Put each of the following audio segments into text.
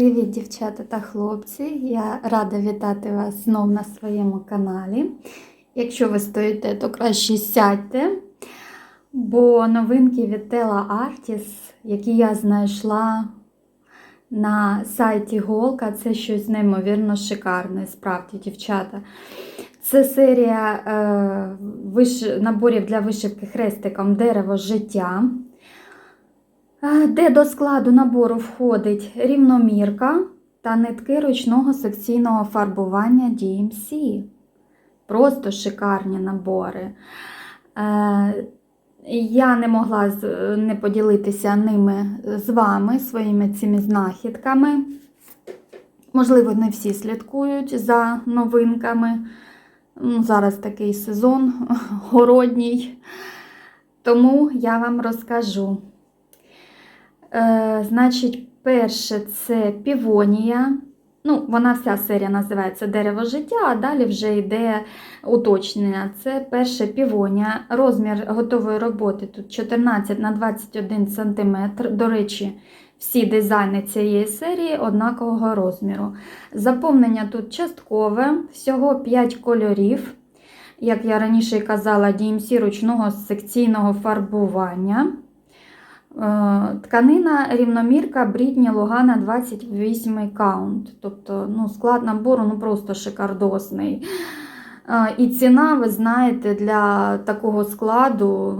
Привіт, дівчата та хлопці! Я рада вітати вас знов на своєму каналі. Якщо ви стоїте, то краще сядьте. Бо новинки від Tela Artis, які я знайшла на сайті Голка, це щось неймовірно шикарне, справді, дівчата. Це серія е, виш... наборів для вишивки хрестиком дерево життя. Де до складу набору входить рівномірка та нитки ручного секційного фарбування DMC. Просто шикарні набори. Е, Я не могла не поділитися ними з вами, своїми цими знахідками. Можливо, не всі слідкують за новинками. Ну, Зараз такий сезон городній. Тому я вам розкажу. Е, значить, перше це півонія. Ну, вона вся серія називається Дерево життя, а далі вже йде уточнення. Це перше півонія. Розмір готової роботи тут 14 на 21 см. До речі, всі дизайни цієї серії однакового розміру. Заповнення тут часткове, всього 5 кольорів. Як я раніше казала, DMC ручного секційного фарбування. Е, Тканина рівномірка Брітні Лугана 28 каунт. Тобто ну, склад набору ну, просто шикардосний. Е, І ціна, ви знаєте, для такого складу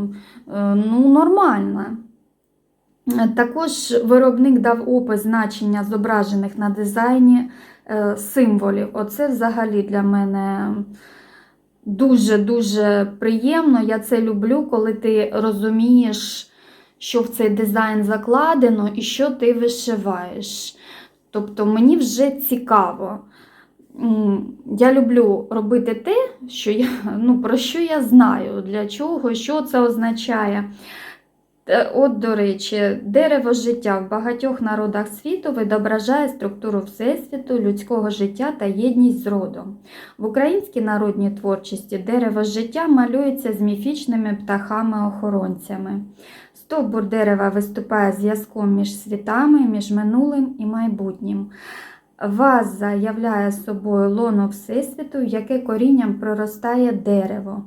е, ну, нормальна. Також виробник дав опис значення зображених на дизайні символів. Оце взагалі для мене дуже-дуже приємно. Я це люблю, коли ти розумієш що в цей дизайн закладено і що ти вишиваєш. Тобто мені вже цікаво. Я люблю робити те, що я, ну, про що я знаю, для чого, що це означає. Е, От, до речі, дерево життя в багатьох народах світу відображає структуру Всесвіту, людського життя та єдність з родом. В українській народній творчості дерево життя малюється з міфічними птахами-охоронцями. Стовбур дерева виступає зв'язком між світами, між минулим і майбутнім. Ваза являє собою лоно Всесвіту, яке корінням проростає дерево.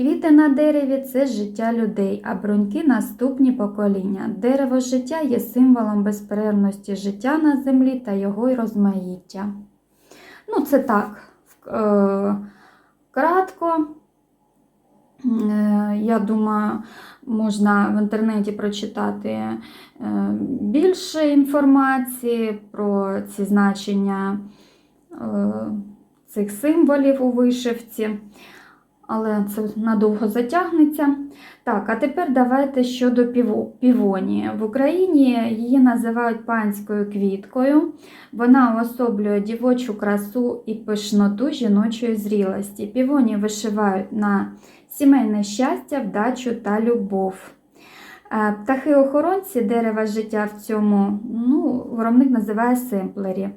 Квіти на дереві це життя людей, а бруньки наступні покоління. Дерево життя є символом безперервності життя на землі та його розмаїття. Ну, це так, е, кратко. Е, Я думаю, можна в інтернеті прочитати е, більше інформації про ці значення цих символів у вишивці, але це надовго затягнеться. Так, а тепер давайте щодо піво- півонії. В Україні її називають панською квіткою. Вона уособлює дівочу красу і пишноту жіночої зрілості. Півоні вишивають на сімейне щастя, вдачу та любов. Е, Птахи-охоронці дерева життя в цьому ну, виробник називає семплері.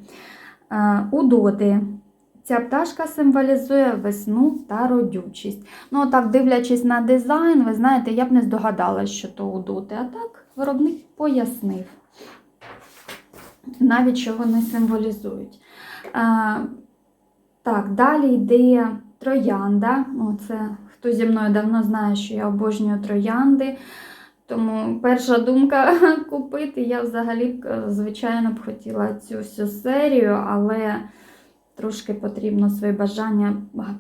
Е, Удоди. Ця пташка символізує весну та родючість. Ну, так, дивлячись на дизайн, ви знаєте, я б не здогадалася, що то удоди. А так, виробник пояснив, навіть що вони символізують. Е, так, далі йде троянда. Ну, це хто зі мною давно знає, що я обожнюю троянди. Тому перша думка купити. Я взагалі, е, звичайно, б хотіла цю всю серію, але трошки потрібно свої бажання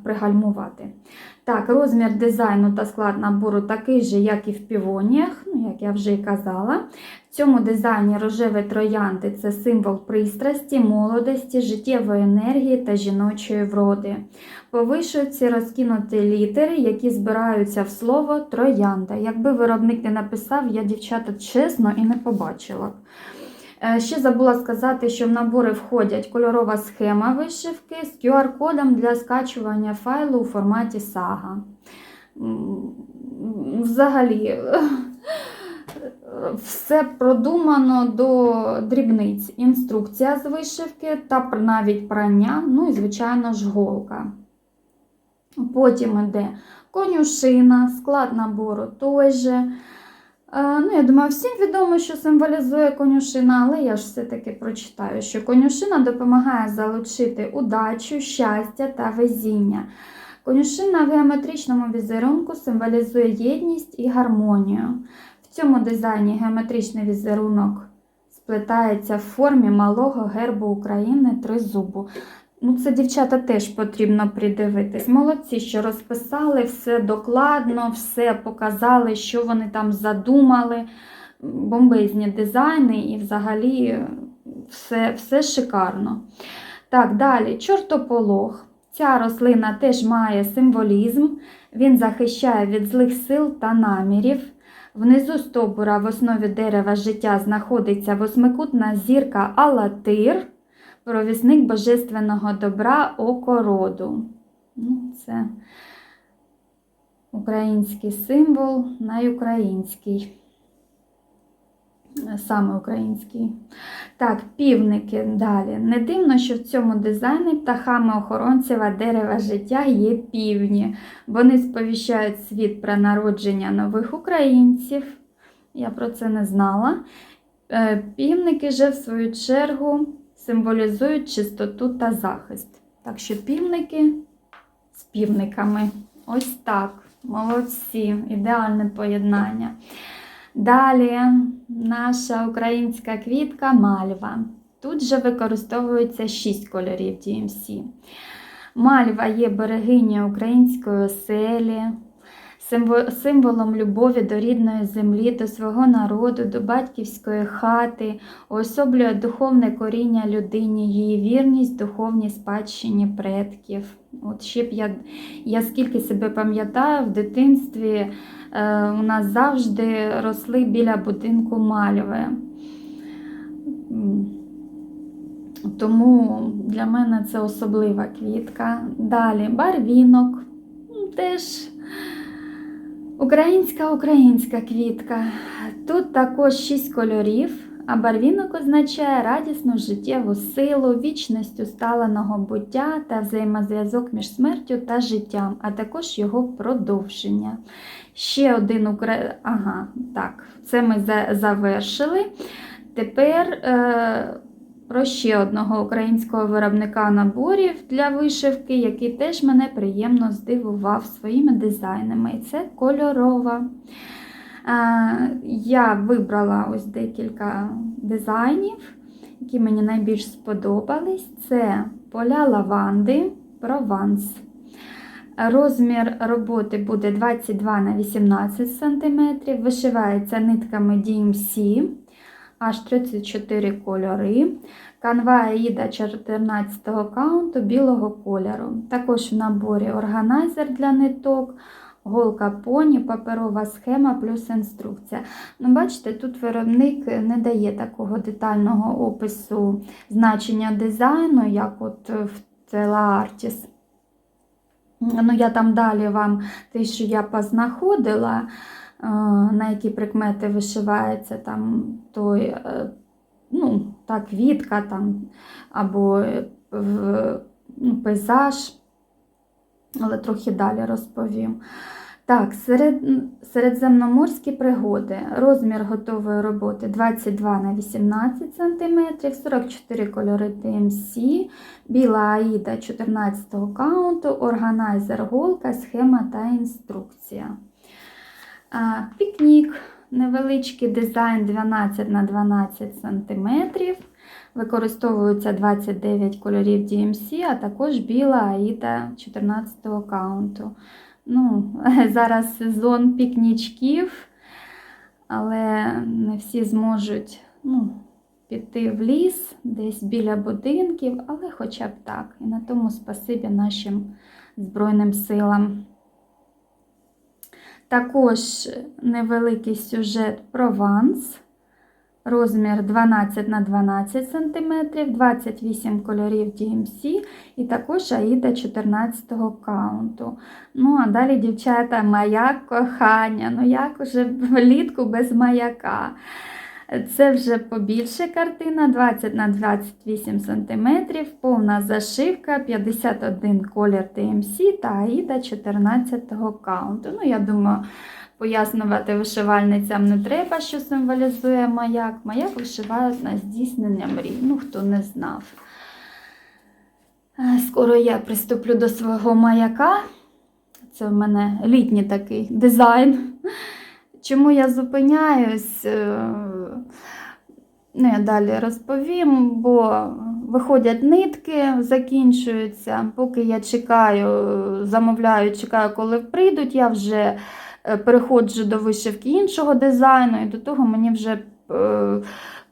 пригальмувати. Так, розмір дизайну та склад набору такий же, як і в півоніях, ну, як я вже і казала. В цьому дизайні рожеві троянди це символ пристрасті, молодості, життєвої енергії та жіночої вроди. По вишивці розкинуті літери, які збираються в слово троянда. Якби виробник не написав, я, дівчата, чесно і не побачила. Е, Ще забула сказати, що в набори входять кольорова схема вишивки з QR-кодом для скачування файлу у форматі сага. Взагалі, все продумано до дрібниць. Інструкція з вишивки та навіть прання, ну і, звичайно ж, голка. Потім йде конюшина, склад набору той же. Е, Ну, я думаю, всім відомо, що символізує конюшина, але я ж все-таки прочитаю, що конюшина допомагає залучити удачу, щастя та везіння. Конюшина в геометричному візерунку символізує єдність і гармонію. В цьому дизайні геометричний візерунок сплетається в формі малого гербу України тризубу. Ну, це дівчата теж потрібно придивитись. Молодці, що розписали все докладно, все показали, що вони там задумали. Бомбезні дизайни і взагалі все, все шикарно. Так, далі, чортополох. Ця рослина теж має символізм, він захищає від злих сил та намірів. Внизу стовбура в основі дерева життя знаходиться восьмикутна зірка Алатир, провісник божественного добра окороду. Ну, це український символ, найукраїнський. Саме український. Так, півники далі. Не дивно, що в цьому дизайні птахами охоронцева дерева життя є півні. Вони сповіщають світ про народження нових українців. Я про це не знала. Е, Півники же, в свою чергу, символізують чистоту та захист. Так що півники з півниками. Ось так. Молодці, ідеальне поєднання. Далі наша українська квітка мальва. Тут же використовується 6 кольорів DMC. Мальва є берегинею української оселі, символом любові до рідної землі, до свого народу, до батьківської хати, уособлює духовне коріння людині, її вірність духовній спадщині предків. От ще б я, я скільки себе пам'ятаю, в дитинстві е, у нас завжди росли біля будинку мальви. Тому для мене це особлива квітка. Далі барвінок. Теж українська українська квітка. Тут також шість кольорів, а барвінок означає радісну життєву силу, вічність усталеного буття та взаємозв'язок між смертю та життям, а також його продовження. Ще один укра... Ага, так, це ми завершили. Тепер е, про ще одного українського виробника наборів для вишивки, який теж мене приємно здивував своїми дизайнами. І це кольорова. Я вибрала ось декілька дизайнів, які мені найбільш сподобались. Це поля лаванди, прованс. Розмір роботи буде 22 на 18 см, вишивається нитками DMC, аж 34 кольори. Канва Аїда 14 каунту білого кольору. Також в наборі органайзер для ниток, голка поні, паперова схема плюс інструкція. Ну, Бачите, тут виробник не дає такого детального опису значення дизайну, як от в Телаартіс. Ну, я там далі вам те, що я познаходила, на які прикмети вишивається там той, е, ну, та квітка там, або е, ну, пейзаж, але трохи далі розповім. Так, серед, середземноморські пригоди. Розмір готової роботи 22 на 18 см, 44 кольори TMC, біла аїда 14 каунту, органайзер голка, схема та інструкція. Пікнік, невеличкий дизайн 12 на 12 см. Використовується 29 кольорів DMC, а також біла аїда 14 каунту. Ну, зараз сезон пікнічків, але не всі зможуть ну, піти в ліс, десь біля будинків, але хоча б так. І на тому спасибі нашим Збройним силам. Також невеликий сюжет Прованс. Розмір 12 на 12 см, 28 кольорів DMC і також Аїда 14 каунту. Ну, а далі, дівчата, маяк кохання. Ну, як уже влітку без маяка. Це вже побільше картина, 20 на 28 см, повна зашивка, 51 колір TMC та Аїда 14 каунту. Ну, я думаю, пояснювати вишивальницям не треба, що символізує маяк. Маяк вишивають на здійснення мрій. Ну, хто не знав. Е, Скоро я приступлю до свого маяка. Це в мене літній такий дизайн. Чому я зупиняюсь? Ну, я далі розповім, бо виходять нитки, закінчуються. Поки я чекаю, замовляю, чекаю, коли прийдуть, я вже е, переходжу до вишивки іншого дизайну, і до того мені вже е,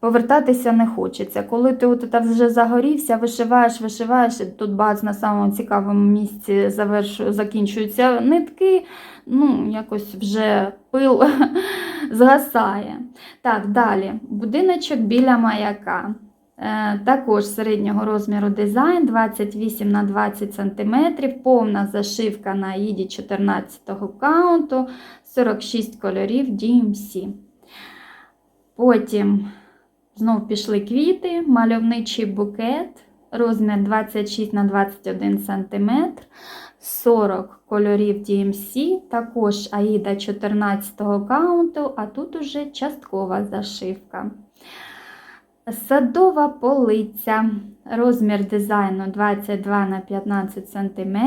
повертатися не хочеться. Коли ти от вже загорівся, вишиваєш, вишиваєш, і тут бац на самому цікавому місці завершу, закінчуються нитки, ну, якось вже пил згасає. Так, далі. Будиночок біля маяка. Е, також середнього розміру дизайн 28 на 20 см, повна зашивка на їді 14 каунту, 46 кольорів DMC. Потім знов пішли квіти, мальовничий букет, розмір 26 на 21 см, 40 кольорів DMC, також Аїда 14 каунту, а тут уже часткова зашивка. Садова полиця. Розмір дизайну 22 на 15 см,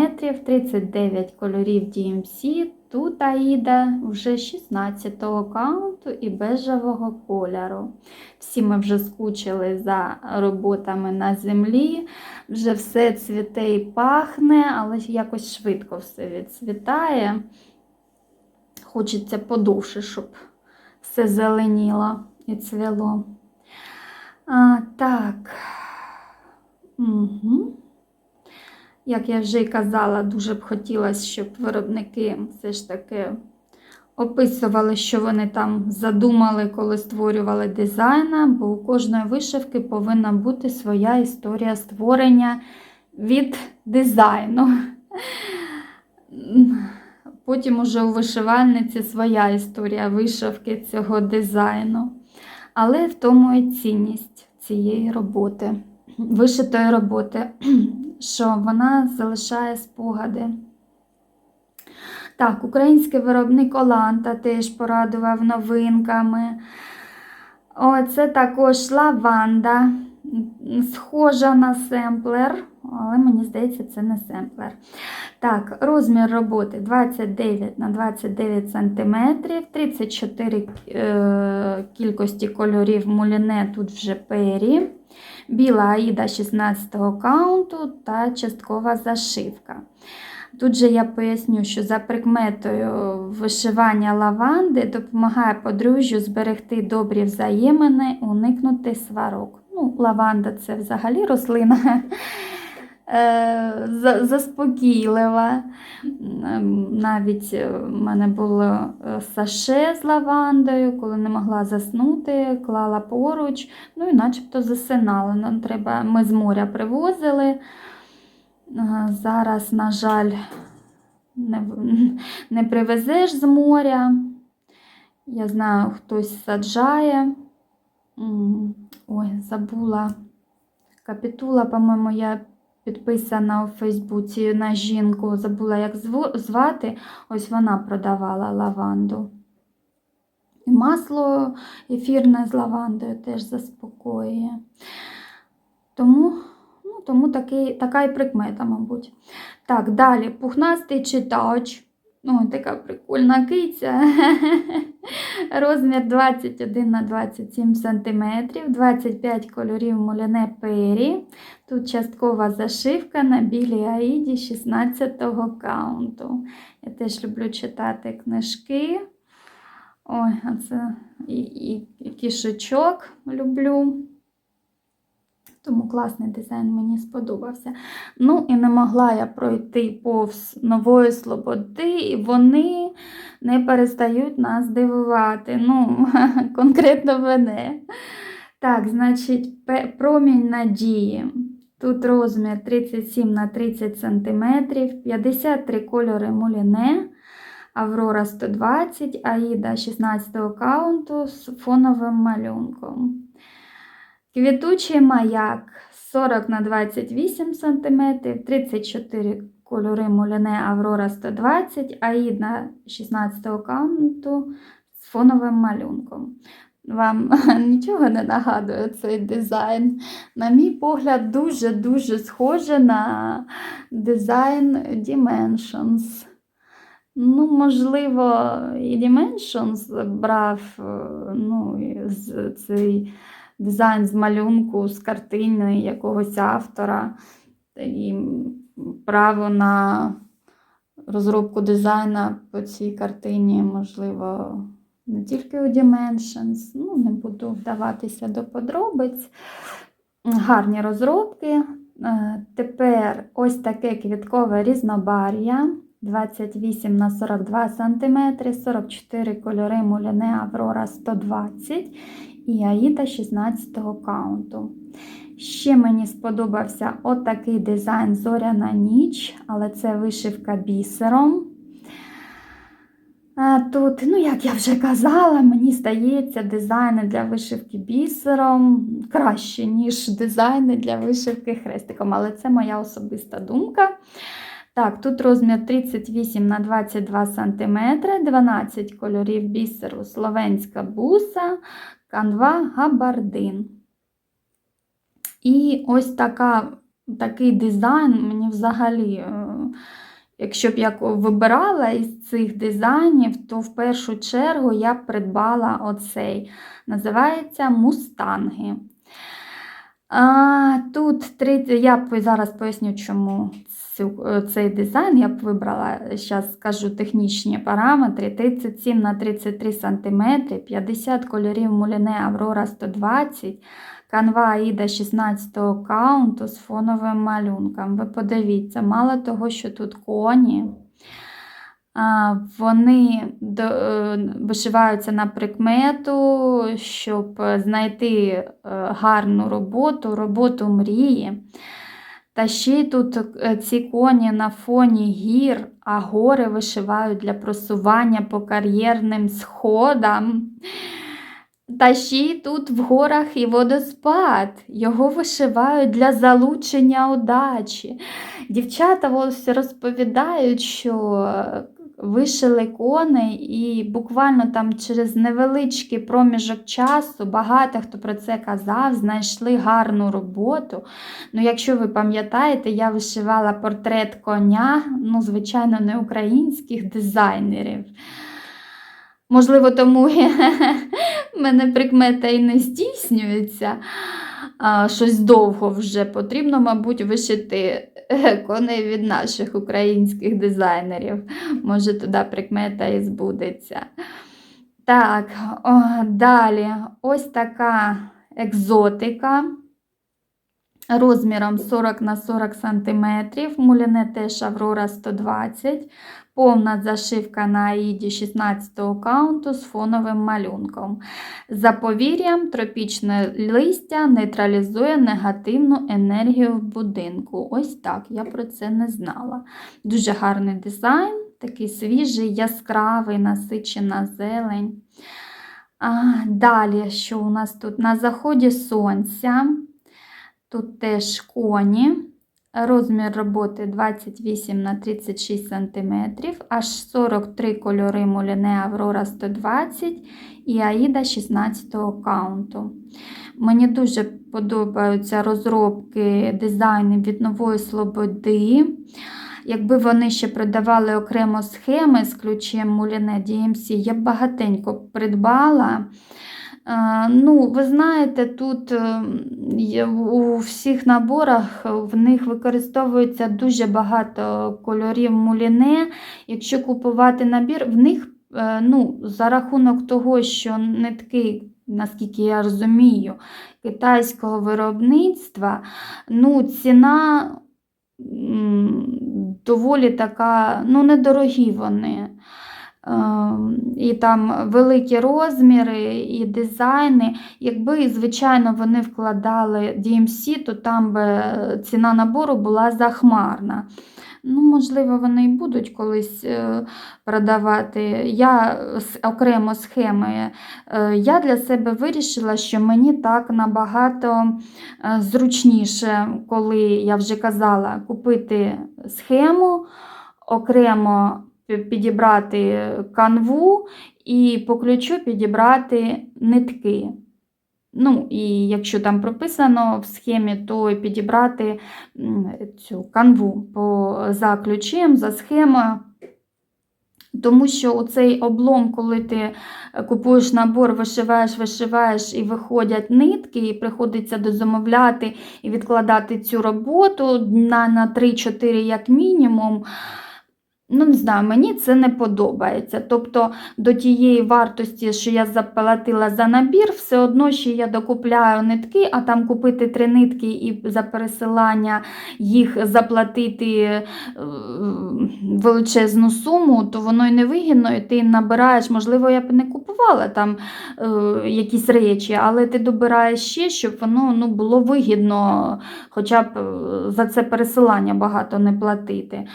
39 кольорів DMC. Тут Аїда вже 16 го каунту і бежевого кольору. Всі ми вже скучили за роботами на землі, вже все цвіте і пахне, але якось швидко все відцвітає. Хочеться подовше, щоб все зеленіло і цвіло. А, так. Угу. Як я вже й казала, дуже б хотілося, щоб виробники все ж таки описували, що вони там задумали, коли створювали дизайна, бо у кожної вишивки повинна бути своя історія створення від дизайну. Потім уже у вишивальниці своя історія вишивки цього дизайну. Але в тому і цінність цієї роботи, вишитої роботи, що вона залишає спогади. Так, український виробник Оланта теж порадував новинками. О, це також лаванда, схожа на семплер, але мені здається, це не семплер. Так, розмір роботи 29 на 29 см, 34 е, кількості кольорів муліне, тут вже пері, біла аїда 16 каунту та часткова зашивка. Тут же я поясню, що за прикметою вишивання лаванди допомагає подружжю зберегти добрі взаємини, уникнути сварок. Ну, Лаванда це взагалі рослина заспокійлива. Навіть е, в мене було е, саше з лавандою, коли не могла заснути, клала поруч, ну і начебто засинала. Нам треба, ми з моря привозили. Зараз, на жаль, не, не привезеш з моря. Я знаю, хтось саджає. Ой, забула. Капітула, по-моєму, я підписана у Фейсбуці на жінку. Забула, як звати. Ось вона продавала лаванду. І масло ефірне з лавандою теж заспокоює. Тому Ну, тому такий, така і прикмета, мабуть. Так, далі пухнастий читач. О, така прикольна киця. Розмір 21 на 27 см, 25 кольорів муляне пері. Тут часткова зашивка на білій аїді 16-го каунту. Я теж люблю читати книжки. Ой, а це і, і, і кішечок люблю. Тому класний дизайн мені сподобався. Ну і не могла я пройти повз нової слободи, і вони не перестають нас дивувати. Ну, конкретно мене. Так, значить, промінь надії. Тут розмір 37 на 30 см, 53 кольори муліне, Аврора 120, Аїда 16 каунту з фоновим малюнком. Квітучий маяк 40 на 28 см, 34 кольори муляне Аврора 120, Аїда 16 каунту з фоновим малюнком. Вам нічого не нагадує цей дизайн. На мій погляд, дуже-дуже схоже на дизайн Dimensions. Ну, можливо, і Dimensions брав е, ну, цей дизайн з малюнку, з картини якогось автора. І право на розробку дизайна по цій картині, можливо, не тільки у Dimensions. Ну, не буду вдаватися до подробиць. Гарні розробки. Е, Тепер ось таке квіткове різнобар'я. 28 на 42 см, 44 кольори муляне Аврора 120 і Аїда 16 каунту. Ще мені сподобався отакий дизайн Зоряна ніч, але це вишивка бісером. Тут, ну, як я вже казала, мені здається, дизайни для вишивки бісером краще, ніж дизайни для вишивки хрестиком, але це моя особиста думка. Так, тут розмір 38 на 22 см, 12 кольорів бісеру, словенська буса, канва габардин. І ось така, такий дизайн мені взагалі, е, якщо б я вибирала із цих дизайнів, то в першу чергу я б придбала оцей. Називається мустанги. А, Тут 30, я зараз поясню, чому цю, е, цей дизайн я б вибрала, зараз скажу технічні параметри: 37 на 33 см, 50 кольорів муляне Аврора 120 канва Аїда 16 каунту з фоновим малюнком. Ви подивіться, мало того, що тут коні. Вони е, вишиваються на прикмету, щоб знайти е, гарну роботу, роботу мрії. Та ще й тут е, ці коні на фоні гір, а гори вишивають для просування по кар'єрним сходам. Та ще й тут в горах і водоспад. Його вишивають для залучення удачі. Дівчата ось розповідають, що вишили коней, і буквально там через невеличкий проміжок часу багато хто про це казав, знайшли гарну роботу. Ну, якщо ви пам'ятаєте, я вишивала портрет коня, ну, звичайно, не українських дизайнерів. Можливо, тому мене прикмета і не здійснюється. Щось довго вже потрібно, мабуть, вишити е, коней від наших українських дизайнерів. Може, туди прикмета і збудеться. Так, о, далі ось така екзотика. Розміром 40 на 40 см, муляне теж Аврора 120 повна зашивка на Аїді 16 каунту з фоновим малюнком. За повір'ям, тропічне листя нейтралізує негативну енергію в будинку. Ось так, я про це не знала. Дуже гарний дизайн, такий свіжий, яскравий, насичена зелень. А, Далі, що у нас тут? На заході сонця. Тут теж коні. Розмір роботи 28 на 36 см, аж 43 кольори муляне Аврора 120 і Аїда 16 каунту. Мені дуже подобаються розробки дизайнів від Нової Слободи. Якби вони ще продавали окремо схеми з ключем муляне DMC, я б багатенько придбала. Е, Ну, ви знаєте, тут е, у всіх наборах в них використовується дуже багато кольорів муліне. Якщо купувати набір, в них е, ну, за рахунок того, що нитки, наскільки я розумію, китайського виробництва, ну, ціна доволі така, ну, недорогі вони. Ем, І там великі розміри і дизайни. Якби, звичайно, вони вкладали DMC, то там би ціна набору була захмарна. Ну, можливо, вони і будуть колись е, продавати. Я с- окремо схеми. Е, Я для себе вирішила, що мені так набагато е, зручніше, коли я вже казала, купити схему, окремо підібрати канву і по ключу підібрати нитки. Ну, і якщо там прописано в схемі, то підібрати цю канву по, за ключем, за схемою. Тому що оцей облом, коли ти купуєш набор, вишиваєш, вишиваєш і виходять нитки, і приходиться дозамовляти і відкладати цю роботу на, на 3-4 як мінімум. Ну, не знаю, мені це не подобається. Тобто до тієї вартості, що я заплатила за набір, все одно ще я докупляю нитки, а там купити три нитки і за пересилання їх заплатити е, величезну суму, то воно й не вигідно, і ти набираєш, можливо, я б не купувала там е, якісь речі, але ти добираєш ще, щоб воно ну, було вигідно, хоча б е, за це пересилання багато не платити.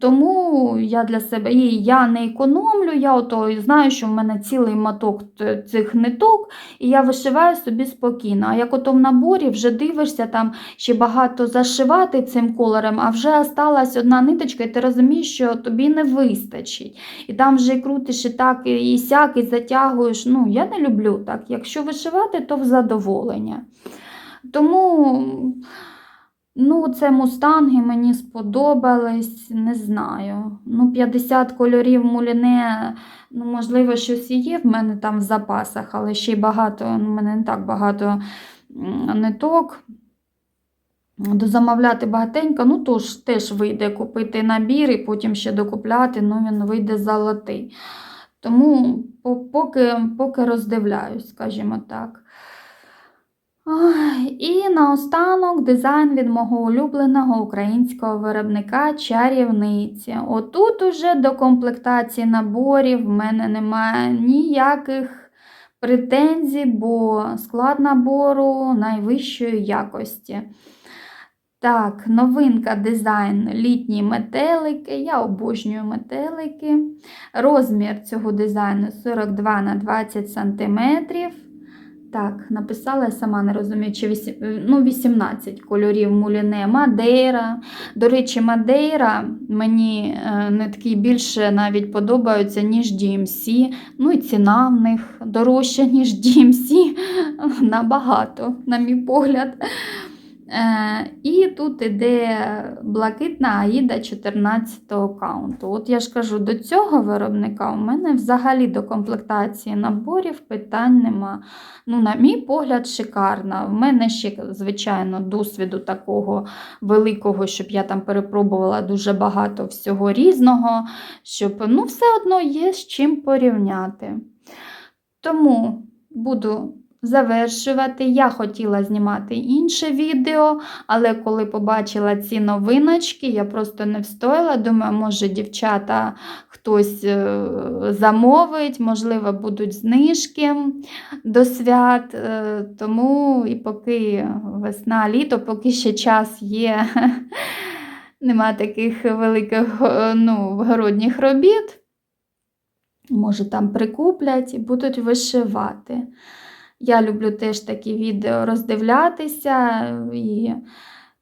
Тому я для себе і я не економлю, я ото знаю, що в мене цілий моток цих ниток, і я вишиваю собі спокійно. А як ото в наборі вже дивишся, там ще багато зашивати цим колором, а вже осталась одна ниточка, і ти розумієш, що тобі не вистачить. І там вже і крутиш і так, і сяк, і затягуєш. Ну, я не люблю так. Якщо вишивати, то в задоволення. Тому. Ну, це мустанги мені сподобались, не знаю. Ну, 50 кольорів муліне, ну, можливо, щось і є в мене там в запасах, але ще й багато, ну, в мене не так багато ниток. Дозамовляти багатенько, ну ж теж вийде купити набір і потім ще докупляти, ну він вийде золотий. Тому поки, поки роздивляюсь, скажімо так. І наостанок дизайн від мого улюбленого українського виробника чарівниці. Отут уже до комплектації наборів в мене немає ніяких претензій, бо склад набору найвищої якості. Так, новинка дизайн літні метелики. Я обожнюю метелики. Розмір цього дизайну 42 на 20 см. Так, написала, я сама не розумію, чи вісім- ну, 18 кольорів муліне, Мадейра. До речі, Мадейра мені е, такі більше навіть подобаються, ніж DMC. Ну і ціна в них дорожча, ніж DMC. Набагато, на мій погляд. Е, і тут іде блакитна Аїда 14 каунту. От я ж кажу, до цього виробника у мене взагалі до комплектації наборів питань нема. Ну, на мій погляд, шикарна. В мене ще, звичайно, досвіду такого великого, щоб я там перепробувала дуже багато всього різного, щоб ну, все одно є з чим порівняти. Тому буду завершувати. Я хотіла знімати інше відео, але коли побачила ці новиночки, я просто не встояла. Думаю, може, дівчата хтось е, замовить, можливо, будуть знижки до свят. Е, Тому і поки весна, літо, поки ще час є, нема таких великих е, ну, вгородніх робіт. Може, там прикуплять і будуть вишивати. Я люблю теж такі відео роздивлятися, і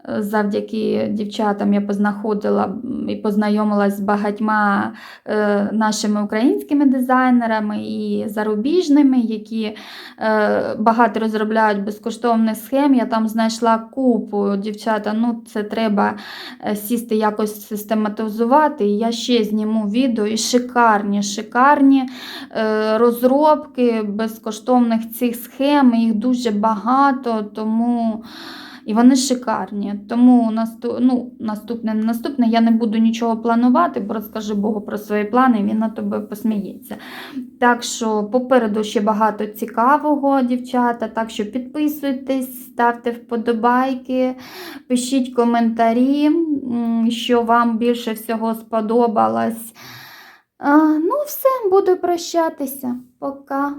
завдяки дівчатам я познаходила і познайомилась з багатьма е, нашими українськими дизайнерами і зарубіжними, які е, багато розробляють безкоштовних схем. Я там знайшла купу дівчата. Ну, це треба е, сісти якось систематизувати. І я ще зніму відео і шикарні, шикарні розробки безкоштовних цих схем. Їх дуже багато, тому. І вони шикарні. Тому ну, наступне, наступне я не буду нічого планувати, бо розкажи Богу про свої плани, він на тебе посміється. Так що попереду ще багато цікавого, дівчата. Так що підписуйтесь, ставте вподобайки, пишіть коментарі, що вам більше всього сподобалось. Ну, все, буду прощатися. Пока.